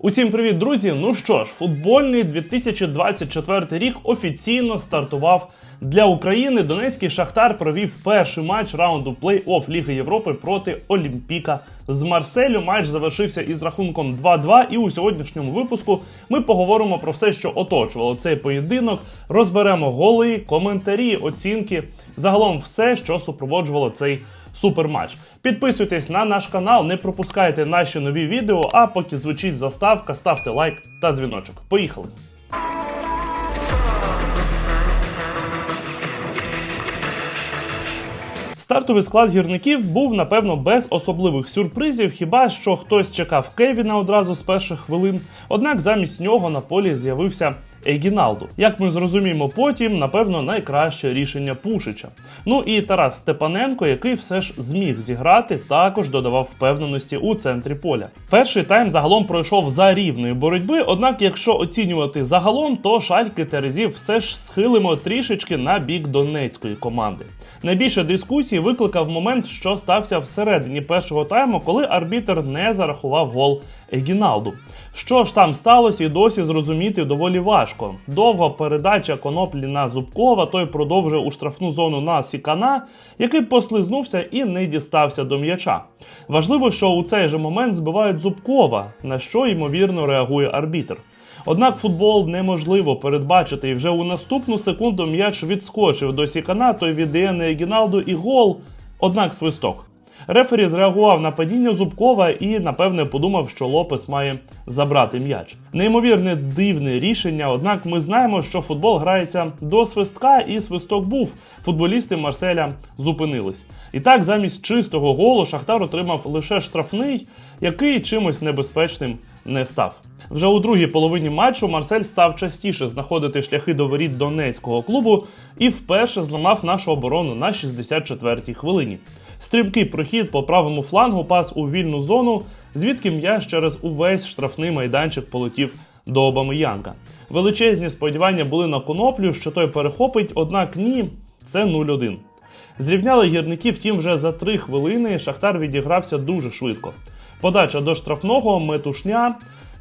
Усім привіт, друзі! Ну що ж, футбольний 2024 рік офіційно стартував для України. Донецький Шахтар провів перший матч раунду плей-офф Ліги Європи проти Олімпіка з Марселю. Матч завершився із рахунком 2-2. І у сьогоднішньому випуску ми поговоримо про все, що оточувало цей поєдинок. Розберемо голи, коментарі, оцінки. Загалом все, що супроводжувало цей суперматч. Підписуйтесь на наш канал, не пропускайте наші нові відео. А поки звучить заставка, ставте лайк та дзвіночок. Поїхали! Стартовий склад гірників був напевно без особливих сюрпризів, хіба що хтось чекав Кевіна одразу з перших хвилин. Однак замість нього на полі з'явився Егіналду. Як ми зрозуміємо потім, напевно, найкраще рішення Пушича. Ну і Тарас Степаненко, який все ж зміг зіграти, також додавав впевненості у центрі поля. Перший тайм загалом пройшов за рівної боротьби. Однак, якщо оцінювати загалом, то шальки Терезів все ж схилимо трішечки на бік донецької команди. Найбільше дискусії викликав момент, що стався всередині першого тайму, коли арбітер не зарахував гол Егіналду. Що ж там сталося, і досі зрозуміти доволі важко. Довга передача коноплі на Зубкова, той продовжує у штрафну зону на Сікана, який послизнувся і не дістався до м'яча. Важливо, що у цей же момент збивають Зубкова, на що ймовірно реагує арбітр. Однак футбол неможливо передбачити, і вже у наступну секунду м'яч відскочив до Сікана, той віддає на Егіналду і гол, однак свисток. Рефері зреагував на падіння Зубкова і, напевне, подумав, що Лопес має забрати м'яч. Неймовірне дивне рішення, однак ми знаємо, що футбол грається до свистка, і свисток був. Футболісти Марселя зупинились. І так, замість чистого голу Шахтар отримав лише штрафний, який чимось небезпечним не став. Вже у другій половині матчу Марсель став частіше знаходити шляхи до воріт донецького клубу і вперше зламав нашу оборону на 64-й хвилині. Стрімкий прохід по правому флангу пас у вільну зону, звідки м'яч через увесь штрафний майданчик полетів до Обамеянга. Величезні сподівання були на коноплю, що той перехопить, однак ні, це 0-1. Зрівняли гірників, втім, вже за три хвилини Шахтар відігрався дуже швидко. Подача до штрафного, метушня.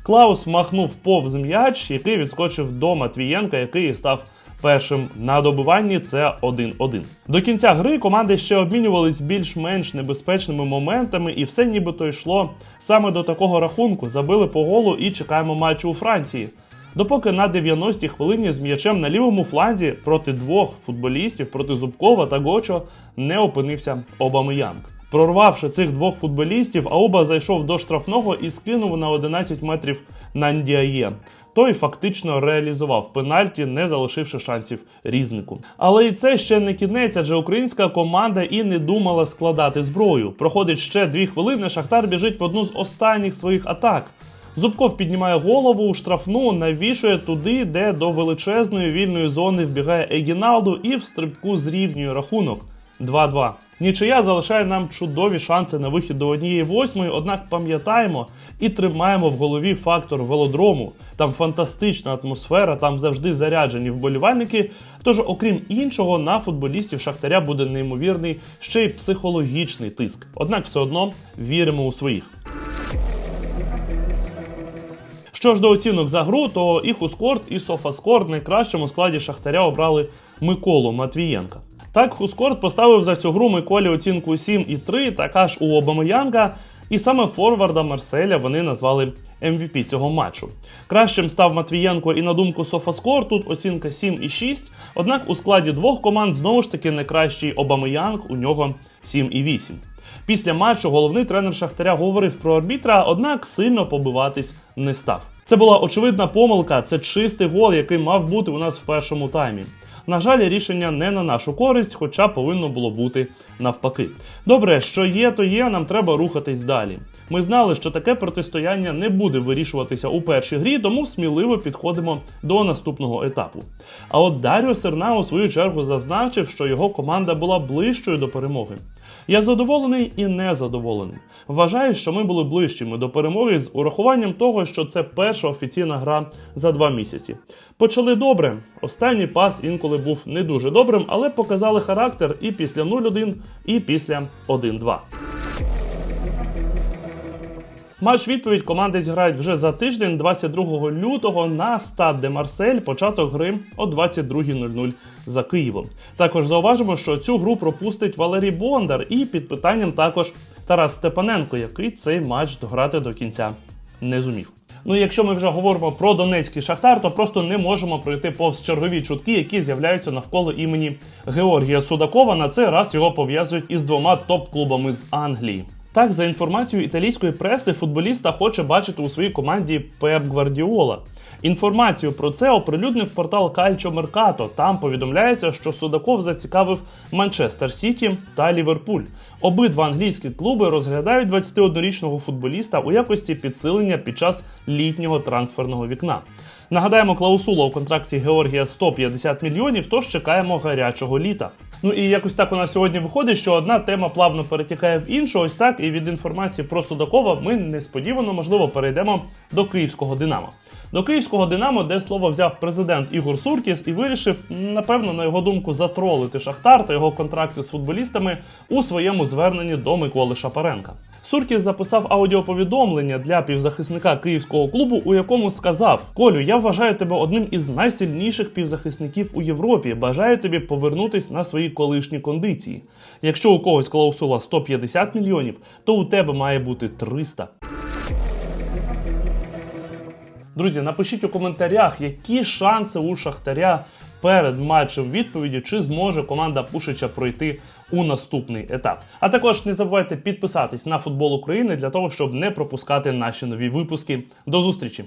Клаус махнув повз м'яч, який відскочив до Матвієнка, який став першим на добиванні. Це 1-1. До кінця гри команди ще обмінювались більш-менш небезпечними моментами, і все нібито йшло саме до такого рахунку. Забили по голу і чекаємо матчу у Франції. Допоки на 90-й хвилині з м'ячем на лівому фланзі проти двох футболістів, проти Зубкова та Гочо, не опинився Обамеянг. Прорвавши цих двох футболістів, Ауба зайшов до штрафного і скинув на 11 метрів Нандіає. Той фактично реалізував пенальті, не залишивши шансів різнику. Але і це ще не кінець, адже українська команда і не думала складати зброю. Проходить ще дві хвилини. Шахтар біжить в одну з останніх своїх атак. Зубков піднімає голову у штрафну, навішує туди, де до величезної вільної зони вбігає Егіналду і в стрибку зрівнює рахунок 2-2. Нічия залишає нам чудові шанси на вихід до однієї восьмої, однак пам'ятаємо і тримаємо в голові фактор велодрому. Там фантастична атмосфера, там завжди заряджені вболівальники. Тож, окрім іншого, на футболістів Шахтаря буде неймовірний ще й психологічний тиск. Однак все одно віримо у своїх. Що ж до оцінок за гру, то і Хускорт, і Софаскор в найкращому складі Шахтаря обрали Миколу Матвієнка. Так, Хускорт поставив за цю гру Миколі оцінку 7,3, така ж у Обамеянга, і саме форварда Марселя вони назвали MVP цього матчу. Кращим став Матвієнко і на думку Софаскор, тут оцінка 7,6, однак у складі двох команд знову ж таки найкращий Обамеянг, у нього 7,8. Після матчу головний тренер Шахтаря говорив про арбітра, однак сильно побиватись не став. Це була очевидна помилка, це чистий гол, який мав бути у нас в першому таймі. На жаль, рішення не на нашу користь, хоча повинно було бути навпаки. Добре, що є, то є, нам треба рухатись далі. Ми знали, що таке протистояння не буде вирішуватися у першій грі, тому сміливо підходимо до наступного етапу. А от Даріо Серна у свою чергу зазначив, що його команда була ближчою до перемоги. Я задоволений і незадоволений. Вважаю, що ми були ближчими до перемоги з урахуванням того, що це перша офіційна гра за два місяці. Почали добре. Останній пас інколи був не дуже добрим, але показали характер і після 0-1, і після 1-2. Матч відповідь команди зіграють вже за тиждень, 22 лютого, на стад де Марсель. Початок гри о 22.00 за Києвом. Також зауважимо, що цю гру пропустить Валерій Бондар, і під питанням також Тарас Степаненко, який цей матч дограти до кінця не зумів. Ну якщо ми вже говоримо про Донецький шахтар, то просто не можемо пройти повз чергові чутки, які з'являються навколо імені Георгія Судакова. На цей раз його пов'язують із двома топ-клубами з Англії. Так, за інформацією італійської преси, футболіста хоче бачити у своїй команді Пеп Гвардіола. Інформацію про це оприлюднив портал Calcio Mercato. Там повідомляється, що Судаков зацікавив Манчестер Сіті та Ліверпуль. Обидва англійські клуби розглядають 21-річного футболіста у якості підсилення під час літнього трансферного вікна. Нагадаємо, клаусула у контракті Георгія 150 мільйонів, тож чекаємо гарячого літа. Ну і якось так у нас сьогодні виходить, що одна тема плавно перетікає в іншу. Ось так, і від інформації про Судакова ми несподівано, можливо, перейдемо до київського Динамо. До київського Динамо, де слово взяв президент Ігор Суркіс і вирішив, напевно, на його думку, затролити Шахтар та його контракти з футболістами у своєму зверненні до Миколи Шапаренка. Суркіс записав аудіоповідомлення для півзахисника київського клубу, у якому сказав: Колю, я вважаю тебе одним із найсильніших півзахисників у Європі. Бажаю тобі повернутись на свої колишні кондиції. Якщо у когось клаусула 150 мільйонів, то у тебе має бути 300. Друзі, напишіть у коментарях, які шанси у Шахтаря перед матчем відповіді, чи зможе команда Пушича пройти у наступний етап. А також не забувайте підписатись на футбол України для того, щоб не пропускати наші нові випуски. До зустрічі!